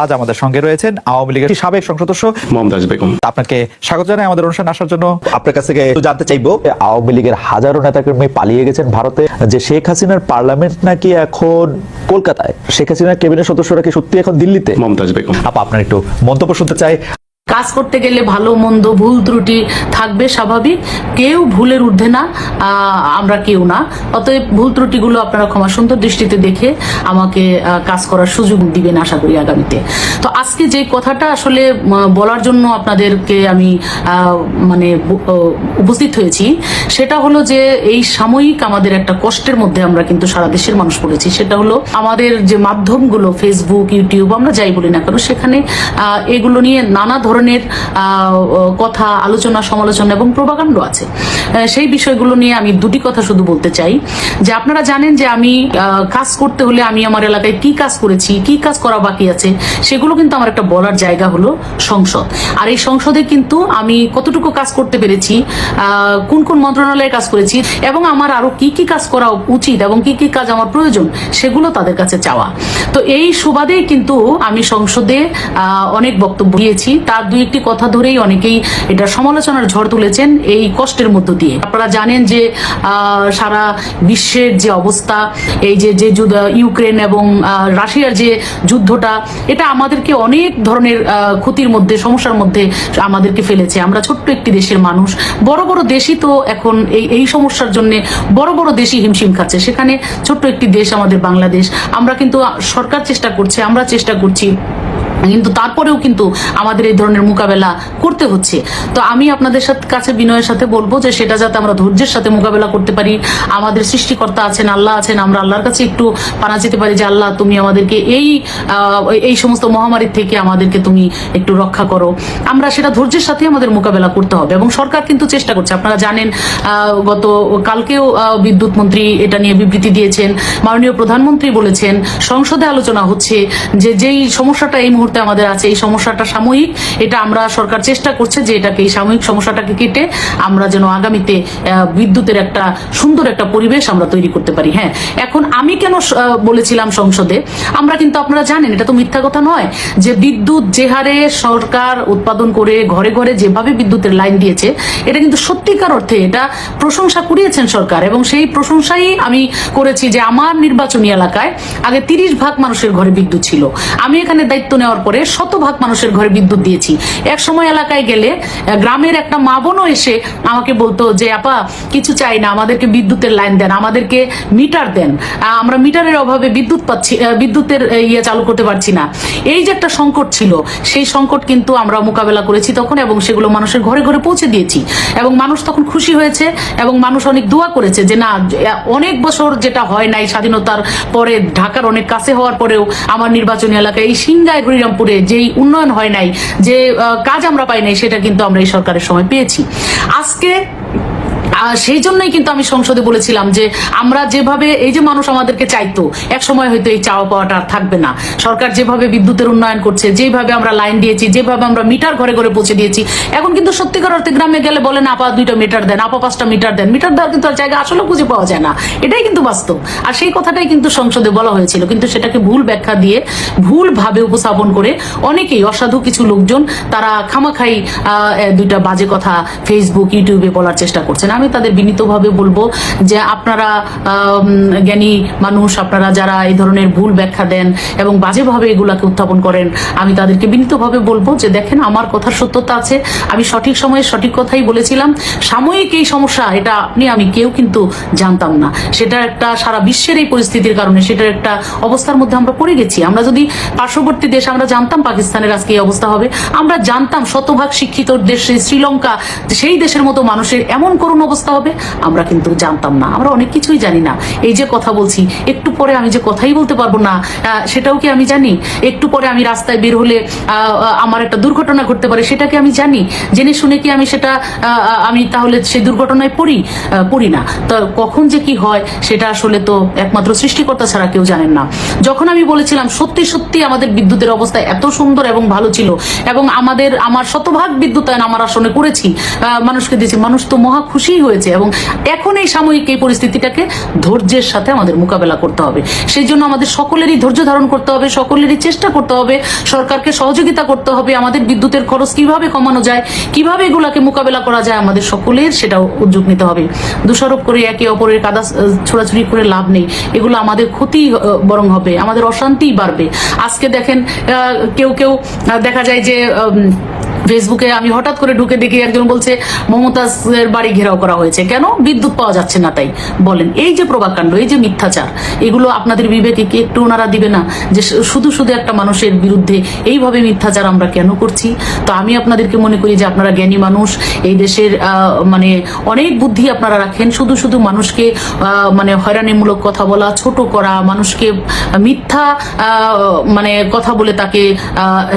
আজ আমাদের সঙ্গে রয়েছেন আওয়ামী লীগের সাবেক সংসদ সদস্য মমতাজ বেগম। আপনাকে স্বাগত জানাই আমাদের অনুষ্ঠানে আসার জন্য। আপনার কাছ থেকে একটু জানতে চাইব আওয়ামী লীগের হাজারো নেতাকর্মী পালিয়ে গেছেন ভারতে যে শেখ হাসিনার পার্লামেন্ট নাকি এখন কলকাতায়? শেখ হাসিনার ক্যাবিনেট সদস্যরা কি সত্যি এখন দিল্লিতে? মমতাজ বেগম। আপা আপনার একটু মন্তব্য শুনতে চাই। কাজ করতে গেলে ভালো, মন্দ, ভুল ত্রুটি থাকবে স্বাভাবিক। কেউ ভুলের ঊর্ধ্বে না আমরা কেউ না। অতএব ভুল ত্রুটিগুলো আপনারা ক্ষমা সুন্দর দৃষ্টিতে দেখে আমাকে কাজ করার সুযোগ দিবেন আশা করি আগামীতে। তো আজকে যে কথাটা আসলে বলার জন্য আপনাদেরকে আমি মানে উপস্থিত হয়েছি, সেটা হলো যে এই সাময়িক আমাদের একটা কষ্টের মধ্যে আমরা কিন্তু সারা দেশের মানুষ পড়েছি। সেটা হলো আমাদের যে মাধ্যমগুলো ফেসবুক ইউটিউব আমরা যাই বলি না কেন, সেখানে এগুলো নিয়ে নানা ধরনের আহ, কথা আলোচনা সমালোচনা এবং প্রভাকাণ্ড আছে। সেই বিষয়গুলো নিয়ে আমি দুটি কথা শুধু বলতে চাই। যে আপনারা জানেন যে আমি কাজ করতে হলে আমি আমার এলাকায় কি কাজ করেছি কি কাজ করা বাকি আছে সেগুলো কিন্তু আমার একটা বলার জায়গা হলো সংসদ। আর এই সংসদে কিন্তু আমি কতটুকু কাজ করতে পেরেছি কোন কোন মন্ত্রণালয়ে কাজ করেছি এবং আমার আরও কি কি কাজ করা উচিত এবং কি কি কাজ আমার প্রয়োজন সেগুলো তাদের কাছে চাওয়া। তো এই সুবাদেই কিন্তু আমি সংসদে অনেক বক্তব্য দিয়েছি। তার দুই একটি কথা ধরেই অনেকেই এটা সমালোচনার ঝড় তুলেছেন এই কষ্টের মধ্য দিয়ে। আপনারা জানেন যে সারা বিশ্বের যে অবস্থা, এই যে যে ইউক্রেন এবং রাশিয়ার যে যুদ্ধটা, এটা আমাদেরকে অনেক ধরনের ক্ষতির মধ্যে, সমস্যার মধ্যে আমাদেরকে ফেলেছে। আমরা ছোট্ট একটি দেশের মানুষ, বড় বড় দেশই তো এখন এই এই সমস্যার জন্য বড় বড় দেশই হিমশিম খাচ্ছে। সেখানে ছোট্ট একটি দেশ আমাদের বাংলাদেশ। আমরা কিন্তু সরকার চেষ্টা করছে, আমরা চেষ্টা করছি কিন্তু তারপরেও কিন্তু আমাদের এই ধরনের মোকাবেলা করতে হচ্ছে। তো আমি আপনাদের সাথে কাছে বিনয়ের সাথে বলব যে সেটা যাতে আমরা ধৈর্যের সাথে মোকাবেলা করতে পারি, আমাদের সৃষ্টিকর্তা আছেন, আল্লাহ আছেন, আমরা আল্লাহর কাছে একটু পানা যেতে পারি যে, আল্লাহ তুমি আমাদেরকে এই এই সমস্ত মহামারীর থেকে আমাদেরকে তুমি একটু রক্ষা করো। আমরা সেটা ধৈর্যের সাথে আমাদের মোকাবেলা করতে হবে এবং সরকার কিন্তু চেষ্টা করছে। আপনারা জানেন গত, কালকেও বিদ্যুৎ মন্ত্রী এটা নিয়ে বিবৃতি দিয়েছেন। মাননীয় প্রধানমন্ত্রী বলেছেন, সংসদে আলোচনা হচ্ছে যে, যেই সমস্যাটা এই মুহূর্তে আমাদের আছে এই সমস্যাটা সাময়িক। এটা আমরা সরকার চেষ্টা করছে যে এটাকে এই সাময়িক সমস্যাটাকে কেটে আমরা যেন আগামীতে বিদ্যুতের একটা সুন্দর একটা পরিবেশ আমরা তৈরি করতে পারি। হ্যাঁ এখন আমি কেন বলেছিলাম সংসদে? আমরা কিন্তু আপনারা জানেন, এটা তো মিথ্যা কথা নয়, যে বিদ্যুৎ যে হারে সরকার উৎপাদন করে ঘরে ঘরে যেভাবে বিদ্যুতের লাইন দিয়েছে, এটা কিন্তু সত্যিকার অর্থে এটা প্রশংসা কুড়িয়েছেন সরকার। এবং সেই প্রশংসাই আমি করেছি যে আমার নির্বাচনী এলাকায় আগে তিরিশ ভাগ মানুষের ঘরে বিদ্যুৎ ছিল। আমি এখানে দায়িত্ব নেওয়ার পরে শতভাগ মানুষের ঘরে বিদ্যুৎ দিয়েছি। এক সময় এলাকায় গেলে গ্রামের একটা মা বোনও এসে আমাকে বলতো যে, আপা, কিছু চাই না, আমাদেরকে বিদ্যুতের লাইন দেন, আমাদেরকে মিটার দেন। আমরা মিটারের অভাবে বিদ্যুৎ পাচ্ছি বিদ্যুতের ইয়ে চালু করতে পারছি না। এই যে একটা সংকট ছিল, সেই সংকট কিন্তু আমরা মোকাবেলা করেছি তখন এবং সেগুলো মানুষের ঘরে ঘরে পৌঁছে দিয়েছি। এবং মানুষ তখন খুশি হয়েছে এবং মানুষ অনেক দোয়া করেছে যে, না অনেক বছর যেটা হয় নাই, স্বাধীনতার পরে, ঢাকার অনেক কাছে হওয়ার পরেও আমার নির্বাচনী এলাকায় এই সিংগায় হরিরামপুরে যেই উন্নয়ন হয় নাই, যে কাজ আমরা পাই নাই, সেটা কিন্তু আমরা এই সরকারের সময় পেয়েছি। আজকে সেই জন্যই কিন্তু আমি সংসদে বলেছিলাম যে আমরা যেভাবে এই যে মানুষ আমাদেরকে চাইতো এক সময় হয়তো এই চাওয়া পাওয়াটা আর থাকবে না। সরকার যেভাবে বিদ্যুতের উন্নয়ন করছে যেভাবে আমরা লাইন দিয়েছি, যেভাবে আমরা মিটার ঘরে ঘরে পৌঁছে দিয়েছি, এখন কিন্তু সত্যিকার অর্থে গ্রামে গেলে বলেন, আপা দুইটা মিটার দেন, আপা পাঁচটা মিটার দেন। মিটার দেওয়ার কিন্তু জায়গা আসলে খুঁজে পাওয়া যায় না। এটাই কিন্তু বাস্তব। আর সেই কথাটাই কিন্তু সংসদে বলা হয়েছিল। কিন্তু সেটাকে ভুল ব্যাখ্যা দিয়ে ভুল ভাবে উপস্থাপন করে অনেকেই অসাধু কিছু লোকজন তারা খামাখাই দুইটা বাজে কথা ফেসবুক ইউটিউবে বলার চেষ্টা করছেন। আমি তাদের বিনীতভাবে বলব যে আপনারা জ্ঞানী মানুষ, আপনারা যারা এই ধরনের ভুল ব্যাখ্যা দেন এবং বাজেভাবে এগুলাকে উত্থাপন করেন, আমি তাদেরকে বিনীতভাবে বলব যে দেখেন আমার কথার সত্যতা আছে, আমি সঠিক সময়ে সঠিক কথাই বলেছিলাম, সাময়িক এই সমস্যা, এটা আপনি, আমি কেউ কিন্তু জানতাম না। সেটা একটা সারা বিশ্বের এই পরিস্থিতির কারণে, সেটার একটা অবস্থার মধ্যে আমরা পড়ে গেছি। আমরা যদি পার্শ্ববর্তী দেশ, আমরা জানতাম পাকিস্তানের আজকে এই অবস্থা হবে, আমরা জানতাম শতভাগ শিক্ষিত দেশ শ্রীলঙ্কা, সেই দেশের মতো মানুষের এমন করুণ অবস্থা হবে, আমরা কিন্তু জানতাম না। আমরা অনেক কিছুই জানি না। এই যে কথা বলছি, একটু পরে আমি যে কথাই বলতে পারব না সেটাও কি আমি জানি? একটু পরে আমি রাস্তায় বের হলে আমার একটা দুর্ঘটনা ঘটতে পারে, সেটা কি আমি জানি? জেনে শুনে কি আমি সেটা আমি তাহলে সেই দুর্ঘটনায় পড়ি? পড়ি না। তো কখন যে কি হয়, সেটা আসলে তো একমাত্র সৃষ্টিকর্তা ছাড়া কেউ জানেন না। যখন আমি বলেছিলাম, সত্যি সত্যি আমাদের বিদ্যুতের অবস্থা এত সুন্দর এবং ভালো ছিল, এবং আমাদের, আমার শতভাগ বিদ্যুতায়ন আমার আসনে করেছি মানুষকে দিয়েছি, মানুষ তো মহা খুশি এখনই হয়েছে এবং এখন এই সাময়িক এই পরিস্থিতিটাকে ধৈর্যের সাথে আমাদের মোকাবেলা করতে হবে। সেই জন্য আমাদের সকলেরই ধৈর্য ধারণ করতে হবে, সকলেরই চেষ্টা করতে হবে, সরকারকে সহযোগিতা করতে হবে, আমাদের বিদ্যুতের খরচ কীভাবে কমানো যায়, কীভাবে এগুলাকে মোকাবেলা করা যায়, আমাদের সকলের সেটা উদ্যোগ নিতে হবে। দোষারোপ করে একে অপরের কাদা ছোড়াছুড়ি করে লাভ নেই, এগুলো আমাদের ক্ষতি বরং হবে, আমাদের অশান্তিই বাড়বে। আজকে দেখেন কেউ কেউ দেখা যায় যে ফেসবুকে আমি হঠাৎ করে ঢুকে দেখি একজন বলছে, মমতাজের বাড়ি ঘেরাও করা হয়েছে। কেন? বিদ্যুৎ পাওয়া যাচ্ছে না তাই। বলেন, এই যে প্রভাকাণ্ড এই যে মিথ্যাচার, এগুলো আপনাদের বিবেকে কি একটু ওনারা দিবে না? যে শুধু শুধু একটা মানুষের বিরুদ্ধে এইভাবে মিথ্যাচার আমরা কেন করছি? তো আমি আপনাদেরকে মনে করি যে আপনারা জ্ঞানী মানুষ, এই দেশের মানে অনেক বুদ্ধি আপনারা রাখেন। শুধু শুধু মানুষকে মানে হয়রানিমূলক কথা বলা, ছোট করা, মানুষকে মিথ্যা মানে কথা বলে তাকে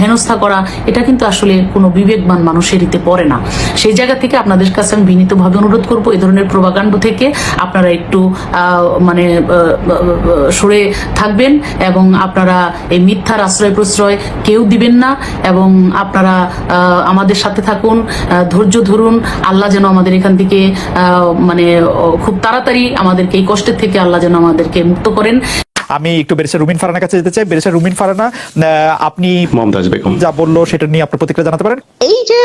হেনস্থা করা, এটা কিন্তু আসলে কোনো বিবেকবান মানুষের ইতে পড়ে না। সেই জায়গা থেকে আপনাদের কাছে আমি বিনীতভাবে অনুরোধ করব এই ধরনের প্রভাকাণ্ড থেকে আপনারা একটু মানে সরে থাকবেন এবং আপনারা এই মিথ্যার আশ্রয় প্রশ্রয় কেউ দিবেন না এবং আপনারা আমাদের সাথে থাকুন ধৈর্য ধরুন। আল্লাহ যেন আমাদের এখান থেকে মানে খুব তাড়াতাড়ি আমাদেরকে এই কষ্টের থেকে আল্লাহ যেন আমাদেরকে মুক্ত করেন। আমি একটু বেরেসা রুমিন ফারানার কাছে যেতে চাই। বেরেসা রুমিন ফারানা আপনি মমতাজ বেগম। যা বলল সেটা নিয়ে আপনার প্রতিক্রিয়া জানাতে পারেন। এই যে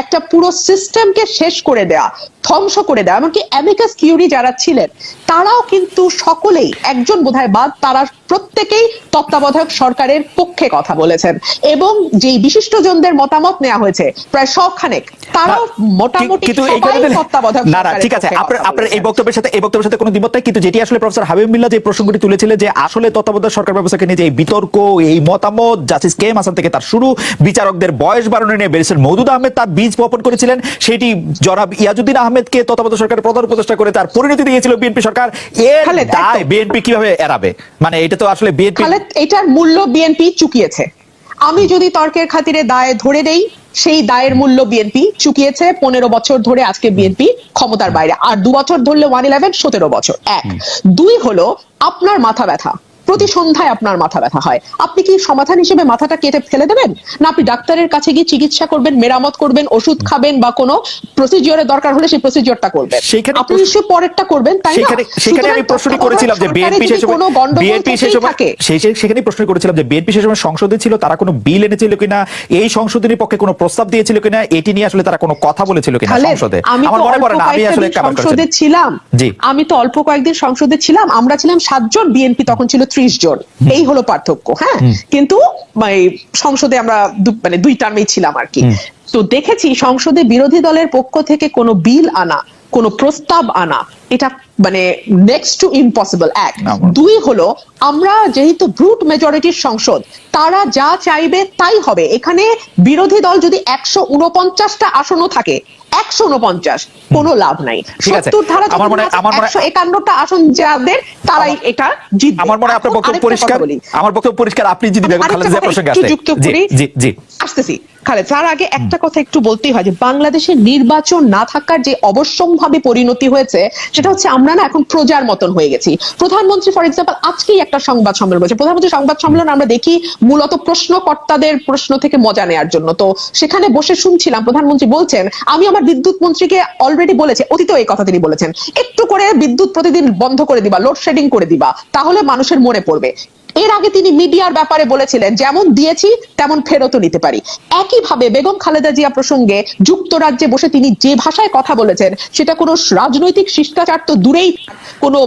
একটা পুরো সিস্টেমকে শেষ করে দেয়া ধ্বংস করে দেয়া। এমনকি অ্যামিকাস কিউরি যারা ছিলেন তারাও কিন্তু সকলেই একজন বোধহয় বাদ তারা প্রত্যেকেই তত্ত্বাবধায়ক সরকারের পক্ষে কথা বলেছেন। এবং যেই বিশিষ্টজনদের মতামত নেওয়া হয়েছে প্রায় শখানেক তারাও মোটামুটি তত্ত্বাবধায়ক না না ঠিক আছে আপনার আপনার এই বক্তব্যের সাথে এই বক্তব্যের সাথে কোনো দ্বিমত নাই কিন্তু যেটি আসলে প্রফেসর হাবিব মিল্লা যে প্রসঙ্গটি তুলেছিলেন যে আসলে তত্ত্বাবধায়ক সরকার ব্যবস্থাকে নিয়ে যে এই বিতর্ক এই মতামত জাস্টিস কে এম হাসান থেকে তার শুরু বিচারকদের বয়স বাড়ানো নিয়ে ব্যারিস্টার মৌদুদ আহমেদ তার বীজ বপন করেছিলেন সেটি জনাব ইয়াজুদ্দিন আহমেদকে তত্ত্বাবধায়ক সরকারের প্রধান উপদেষ্টা করে তার পরিণতি দিয়েছিল বিএনপি সরকার। এর দায় বিএনপি কীভাবে এড়াবে? মানে এটা তো আসলে বিএনপি এটার মূল্য বিএনপি চুকিয়েছে। আমি যদি তর্কের খাতিরে দায় ধরে দেই সেই দায়ের মূল্য বিএনপি চুকিয়েছে। পনেরো বছর ধরে আজকে বিএনপি ক্ষমতার বাইরে। আর দু বছর ধরলে ওয়ান ইলেভেন সতেরো বছর। এক। দুই হলো আপনার মাথা ব্যথা। প্রতি সন্ধ্যায় আপনার মাথা ব্যথা হয়। আপনি কি সমাধান হিসেবে মাথাটা কেটে ফেলে দেবেন? না আপনি ডাক্তারের কাছে গিয়ে চিকিৎসা করবেন মেরামত করবেন ওষুধ খাবেন বা কোনো প্রসিজিওরের দরকার হলে সেই প্রসিজিওরটা করবেন। আপনি নিশ্চয়ই পরেরটা করবেন তাই না? সেখানে সেখানে আমি প্রশ্নটি করেছিলাম যে বিএনপি সেই সময় বিএনপি সেই সময় সেই- প্রশ্ন করেছিলাম যে বিএনপি সেই সময় সংসদে ছিল তারা কোনো বিল এনেছিল কিনা এই সংশোধনীর পক্ষে কোনো প্রস্তাব দিয়েছিল কিনা এটি নিয়ে আসলে তারা কোনো কথা বলেছিল কিনা সংসদে। আমার মনে পড়ে না আমি আসলে সংসদে ছিলাম। আমি তো অল্প কয়েকদিন সংসদে ছিলাম আমরা ছিলাম সাতজন বিএনপি তখন ছিল ত্রিশ জন। এই হলো পার্থক্য হ্যাঁ? কিন্তু মানে সংসদে আমরা মানে দুই টার্মেই ছিলাম আর কি। তো দেখেছি সংসদে বিরোধী দলের পক্ষ থেকে কোনো বিল আনা কোনো প্রস্তাব আনা এটা মানে নেক্সট টু ইম্পসিবল এক। দুই হলো আমরা যেহেতু ব্রুট মেজরিটির সংসদ তারা যা চাইবে তাই হবে। এখানে বিরোধী দল যদি একশো উনপঞ্চাশটা আসনও থাকে একশো উনপঞ্চাশ কোনো লাভ নাই। সত্তর ধারা আমার মনে- আমার মনে- একান্নটা আসন যাদের তারাই এটা জিত আমার মনে হয় আপনার বক্তব্য পরিষ্কার। বলি। আমার বক্তব্য পরিষ্কার আপনি যদি বেগম খালেদা জিয়া প্রসঙ্গে একটু যুক্ত করি। জি জি। আসতেছি। খালেদ, তার আগে একটা কথা একটু বলতেই হয় যে বাংলাদেশের নির্বাচন না থাকার যে অবশ্যম্ভাবী পরিণতি হয়েছে, সেটা হচ্ছে আমরা না এখন প্রজার মতন হয়ে গেছি। প্রধানমন্ত্রী, ফর এক্সাম্পল আজকেই একটা সংবাদ সম্মেলন বলছে। প্রধানমন্ত্রী সংবাদ সম্মেলন আমরা দেখি মূলত প্রশ্নকর্তাদের প্রশ্ন থেকে মজা নেওয়ার জন্য। তো সেখানে বসে শুনছিলাম, প্রধানমন্ত্রী বলছেন, আমি আমার বিদ্যুৎ মন্ত্রীকে অলরেডি বলেছি, অতীতেও এই কথা তিনি বলেছেন, একটু করে বিদ্যুৎ প্রতিদিন বন্ধ করে দিবা লোডশেডিং করে দিবা, তাহলে মানুষের মনে পড়বে। এর আগে তিনি মিডিয়ার ব্যাপারে বলেছিলেন যেমন দিয়েছি তেমন ফেরতও নিতে পারি। একইভাবে বেগম খালেদা জিয়া প্রসঙ্গে যুক্তরাজ্যে বসে তিনি যে ভাষায় কথা বলেছেন সেটা কোনো রাজনৈতিক শিষ্টাচার তো দূরেই কোনো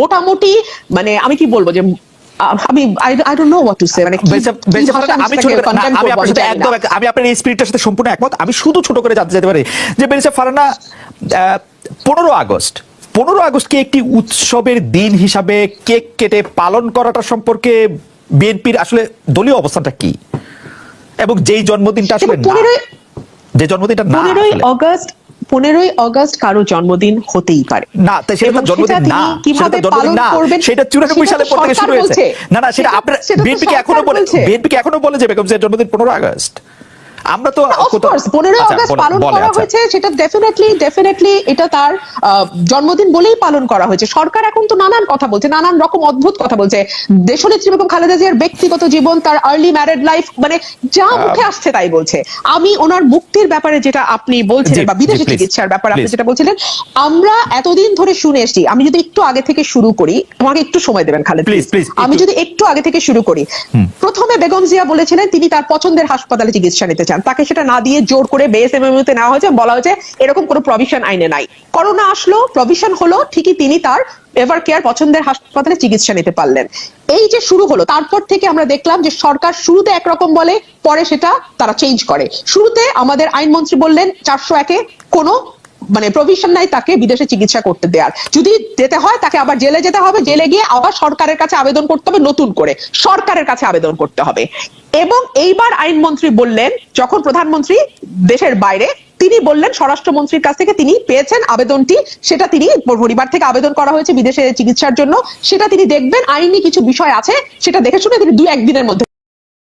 মোটামুটি মানে আমি কি বলব যে আমি I don't know what to say মানে আপনার সাথে একদম আমি আপনার এই স্পিরিটের সাথে সম্পূর্ণ একমত। আমি শুধু ছোট করে জানতে যেতে পারি যে বেলচা ফারানা পনেরো আগস্ট। পনেরো আগস্টকে একটি উৎসবের দিন হিসাবে কেক কেটে পালন করাটা সম্পর্কে বিএনপির আসলে দলীয় অবস্থানটা কি? এবং যেই জন্মদিনটা আসলে যে জন্মদিনটা না অগস্ট পনেরোই অগস্ট কারও জন্মদিন হতেই পারে। না তাই সেটা জন্মদিন না সেটা জন্মদিন না সেটা চুরানব্বই সালে পর থেকে শুরু হয়েছে। না না সেটা আপনার বিএনপি কে এখনও বলে বলছে। বিএনপি কে এখনও বলে যে বেগম জিয়ার জন্মদিন পনেরো আগস্ট। আমরা তো পনেরোই আচ্ছা, আগস্ট পালন করা আচ্ছা। হয়েছে সেটা ডেফিনেটলি ডেফিনেটলি এটা তার জন্মদিন বলেই পালন করা হয়েছে। সরকার এখন তো নানান কথা বলছে নানান রকম অদ্ভুত কথা বলছে। দেশনেত্রী বেগম খালেদা জিয়ার ব্যক্তিগত জীবন তার আর্লি ম্যারেড লাইফ মানে যা মুখে আসছে তাই বলছে। আমি ওনার মুক্তির ব্যাপারে যেটা আপনি বলছিলেন বা বিদেশি চিকিৎসার ব্যাপারে আপনি যেটা বলছিলেন আমরা এতদিন ধরে শুনে এসেছি। আমি যদি একটু আগে থেকে শুরু করি আমাকে একটু সময় দেবেন খালেদ আমি যদি একটু আগে থেকে শুরু করি প্রথমে বেগম জিয়া বলেছিলেন তিনি তার পছন্দের হাসপাতালে চিকিৎসা নিতে চান। তাকে সেটা না দিয়ে জোর করে বিএসএমএমইউ তে নেওয়া হয়েছে। বলা হয়েছে, এরকম কোনো প্রভিশন আইনে নাই। করোনা আসলো প্রভিশন হলো, ঠিকই তিনি তার এভার কেয়ার পছন্দের হাসপাতালে চিকিৎসা নিতে পারলেন। এই যে শুরু হলো, তারপর থেকে আমরা দেখলাম যে সরকার শুরুতে একরকম বলে, পরে সেটা তারা চেঞ্জ করে। শুরুতে আমাদের আইনমন্ত্রী বললেন, চারশো একে কোনো মানে প্রভিশন নাই তাকে বিদেশে চিকিৎসা করতে দেওয়ার যদি যেতে হয়, তাকে আবার জেলে যেতে হবে। জেলে গিয়ে আবার সরকারের কাছে আবেদন করতে হবে, নতুন করে। সরকারের কাছে আবেদন করতে হবে। এবং এইবার আইনমন্ত্রী বললেন, যখন প্রধানমন্ত্রী দেশের বাইরে, তিনি বললেন, স্বরাষ্ট্রমন্ত্রীর কাছ থেকে তিনি পেয়েছেন আবেদনটি। সেটা তিনি পরিবার থেকে আবেদন করা হয়েছে বিদেশে চিকিৎসার জন্য। সেটা তিনি দেখবেন, আইনি কিছু বিষয় আছে, সেটা দেখে শুনে তিনি দু একদিনের মধ্যে